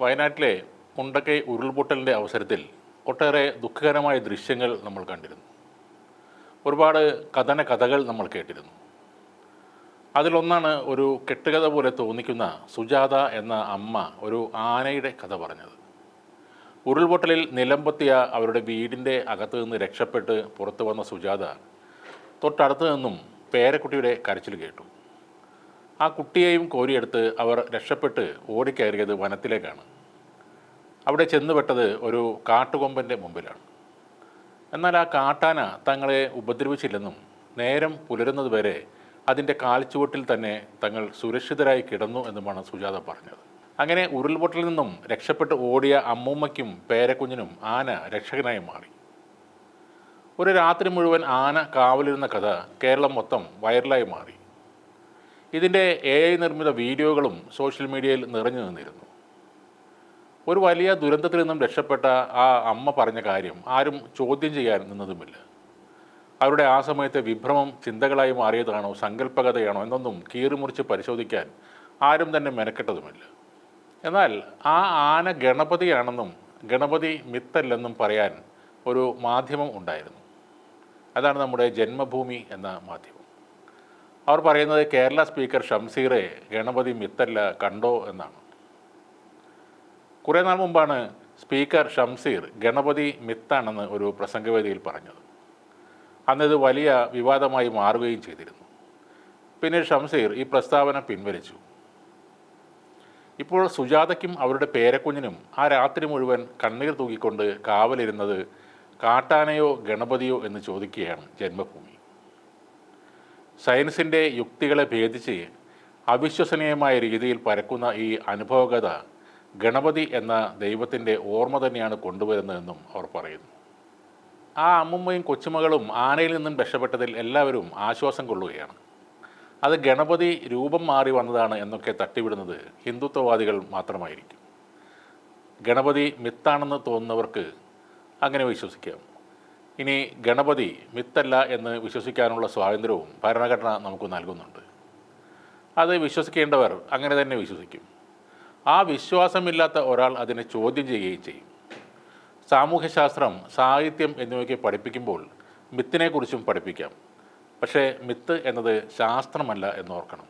വയനാട്ടിലെ മുണ്ടക്കൈ ഉരുൾപൊട്ടലിന്റെ അവസരത്തിൽ ഒട്ടേറെ ദുഃഖകരമായ ദൃശ്യങ്ങൾ നമ്മൾ കണ്ടിരുന്നു. ഒരുപാട് കഥന കഥകൾ നമ്മൾ കേട്ടിരുന്നു. അതിലൊന്നാണ് ഒരു കെട്ടുകഥ പോലെ തോന്നിക്കുന്ന സുജാത എന്ന അമ്മ ഒരു ആനയുടെ കഥ പറഞ്ഞത്. ഉരുൾപൊട്ടലിൽ നിലംപൊത്തിയ അവരുടെ വീടിന്റെ അകത്ത് നിന്ന് രക്ഷപ്പെട്ട് പുറത്തു വന്ന സുജാത തൊട്ടടുത്ത് നിന്നും പേരക്കുട്ടിയുടെ കരച്ചിൽ കേട്ടു. ആ കുട്ടിയെയും കോരിയെടുത്ത് അവർ രക്ഷപ്പെട്ട് ഓടിക്കയറിയത് വനത്തിലേക്കാണ്. അവിടെ ചെന്നുപെട്ടത് ഒരു കാട്ടുകൊമ്പന്റെ മുമ്പിലാണ്. എന്നാൽ ആ കാട്ടാന തങ്ങളെ ഉപദ്രവിച്ചില്ലെന്നും നേരം പുലരുന്നത് വരെ അതിന്റെ കാൽച്ചുവട്ടിൽ തന്നെ തങ്ങൾ സുരക്ഷിതരായി കിടന്നു എന്നുമാണ് സുജാത പറഞ്ഞത്. അങ്ങനെ ഉരുൾപൊട്ടലിൽ നിന്നും രക്ഷപ്പെട്ട് ഓടിയ അമ്മൂമ്മയ്ക്കും പേരക്കുഞ്ഞിനും ആന രക്ഷകനായി മാറി. ഒരു രാത്രി മുഴുവൻ ആന കാവലിരുന്ന കഥ കേരളം മൊത്തം വൈറലായി മാറി. ഇതിന്റെ എ ഐ നിർമ്മിത വീഡിയോകളും സോഷ്യൽ മീഡിയയിൽ നിറഞ്ഞു നിന്നിരുന്നു. ഒരു വലിയ ദുരന്തത്തിൽ നിന്നും രക്ഷപ്പെട്ട ആ അമ്മ പറഞ്ഞ കാര്യം ആരും ചോദ്യം ചെയ്യാൻ നിന്നതുമില്ല. അവരുടെ ആ സമയത്തെ വിഭ്രമം ചിന്തകളായി മാറിയതാണോ സങ്കല്പകതയാണോ എന്നൊന്നും കീറിമുറിച്ച് പരിശോധിക്കാൻ ആരും തന്നെ മെനക്കെട്ടതുമില്ല. എന്നാൽ ആ ആന ഗണപതിയാണെന്നും ഗണപതി മിത്തല്ലെന്നും പറയാൻ ഒരു മാധ്യമം ഉണ്ടായിരുന്നു. അതാണ് നമ്മുടെ ജന്മഭൂമി എന്ന മാധ്യമം. അവർ പറയുന്നത് കേരള സ്പീക്കർ ഷംസീറെ ഗണപതി മിത്തല്ല കണ്ടോ എന്നാണ്. കുറേ നാൾ മുമ്പാണ് സ്പീക്കർ ഷംസീർ ഗണപതി മിത്താണെന്ന് ഒരു പ്രസംഗവേദിയിൽ പറഞ്ഞത്. അന്നിത് വലിയ വിവാദമായി മാറുകയും ചെയ്തിരുന്നു. പിന്നെ ഷംസീർ ഈ പ്രസ്താവന പിൻവലിച്ചു. ഇപ്പോൾ സുജാതയ്ക്കും അവരുടെ പേരക്കുഞ്ഞിനും ആ രാത്രി മുഴുവൻ കണ്ണീർ തൂക്കിക്കൊണ്ട് കാവലിരുന്നത് കാട്ടാനയോ ഗണപതിയോ എന്ന് ചോദിക്കുകയാണ് ജന്മഭൂമി. സയൻസിന്റെ യുക്തികളെ ഭേദിച്ച് അവിശ്വസനീയമായ രീതിയിൽ പരക്കുന്ന ഈ അനുഭവകഥ ഗണപതി എന്ന ദൈവത്തിന്റെ ഓർമ്മ തന്നെയാണ് കൊണ്ടുവരുന്നതെന്നും അവർ പറയുന്നു. ആ അമ്മുമ്മയും കൊച്ചുമകളും ആനയിൽ നിന്നും രക്ഷപ്പെട്ടതിൽ എല്ലാവരും ആശ്വാസം കൊള്ളുകയാണ്. അത് ഗണപതി രൂപം മാറി വന്നതാണ് എന്നൊക്കെ തട്ടിവിടുന്നത് ഹിന്ദുത്വവാദികൾ മാത്രമായിരിക്കും. ഗണപതി മിത്താണെന്ന് തോന്നുന്നവർക്ക് അങ്ങനെ വിശ്വസിക്കാം. ഇനി ഗണപതി മിത്തല്ല എന്ന് വിശ്വസിക്കാനുള്ള സ്വാതന്ത്ര്യവും ഭരണഘടന നമുക്ക് നൽകുന്നുണ്ട്. അത് വിശ്വസിക്കേണ്ടവർ അങ്ങനെ തന്നെ വിശ്വസിക്കും. ആ വിശ്വാസമില്ലാത്ത ഒരാൾ അതിനെ ചോദ്യം ചെയ്യുകയും ചെയ്യും. സാമൂഹ്യശാസ്ത്രം സാഹിത്യം എന്നിവയ്ക്ക് പഠിപ്പിക്കുമ്പോൾ മിത്തിനെക്കുറിച്ചും പഠിപ്പിക്കാം. പക്ഷേ മിത്ത് എന്നത് ശാസ്ത്രമല്ല എന്നോർക്കണം.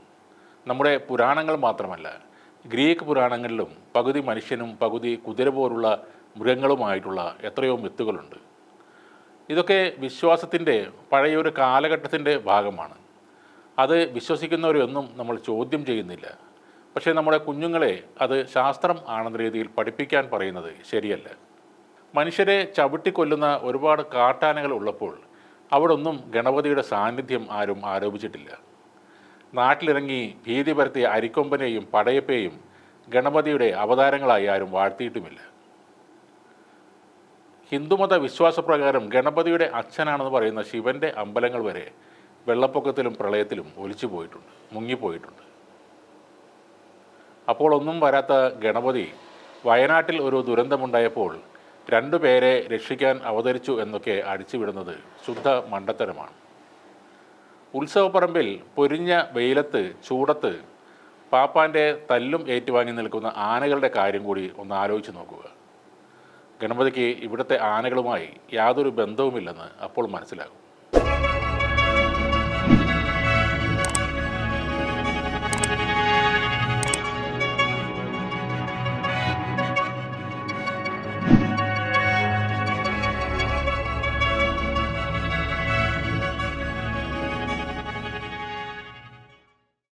നമ്മുടെ പുരാണങ്ങൾ മാത്രമല്ല ഗ്രീക്ക് പുരാണങ്ങളിലും പകുതി മനുഷ്യനും പകുതി കുതിര പോലുള്ള മൃഗങ്ങളുമായിട്ടുള്ള എത്രയോ മിത്തുകളുണ്ട്. ഇതൊക്കെ വിശ്വാസത്തിന്റെ പഴയൊരു കാലഘട്ടത്തിന്റെ ഭാഗമാണ്. അത് വിശ്വസിക്കുന്നവരൊന്നും നമ്മൾ ചോദ്യം ചെയ്യുന്നില്ല. പക്ഷേ നമ്മുടെ കുഞ്ഞുങ്ങളെ അത് ശാസ്ത്രം ആണെന്ന രീതിയിൽ പഠിപ്പിക്കാൻ പറയുന്നത് ശരിയല്ല. മനുഷ്യരെ ചവിട്ടിക്കൊല്ലുന്ന ഒരുപാട് കാട്ടാനകൾ ഉള്ളപ്പോൾ അവിടെ ഒന്നും ഗണപതിയുടെ സാന്നിധ്യം ആരും ആരോപിച്ചിട്ടില്ല. നാട്ടിലിറങ്ങി ഭീതി പരത്തിയ അരിക്കൊമ്പനെയും പടയപ്പേയും ഗണപതിയുടെ അവതാരങ്ങളായി ആരും വാഴ്ത്തിയിട്ടുമില്ല. ഹിന്ദുമത വിശ്വാസപ്രകാരം ഗണപതിയുടെ അച്ഛനാണെന്ന് പറയുന്ന ശിവന്റെ അമ്പലങ്ങൾ വരെ വെള്ളപ്പൊക്കത്തിലും പ്രളയത്തിലും ഒലിച്ചു പോയിട്ടുണ്ട് മുങ്ങിപ്പോയിട്ടുണ്ട്. അപ്പോൾ ഒന്നും വരാത്ത ഗണപതി വയനാട്ടിൽ ഒരു ദുരന്തമുണ്ടായപ്പോൾ രണ്ടു പേരെ രക്ഷിക്കാൻ അവതരിച്ചു എന്നൊക്കെ അടിച്ചുവിടുന്നത് ശുദ്ധ മണ്ടത്തരമാണ്. ഉത്സവപ്പറമ്പിൽ പൊരിഞ്ഞ വെയിലത്ത് ചൂടത്ത് പാപ്പാന്റെ തല്ലും ഏറ്റുവാങ്ങി നിൽക്കുന്ന ആനകളുടെ കാര്യം കൂടി ഒന്ന് ആലോചിച്ച് നോക്കുക. ഗണപതിക്ക് ഇവിടുത്തെ ആനകളുമായി യാതൊരു ബന്ധവുമില്ലെന്ന് അപ്പോൾ മനസ്സിലാകും.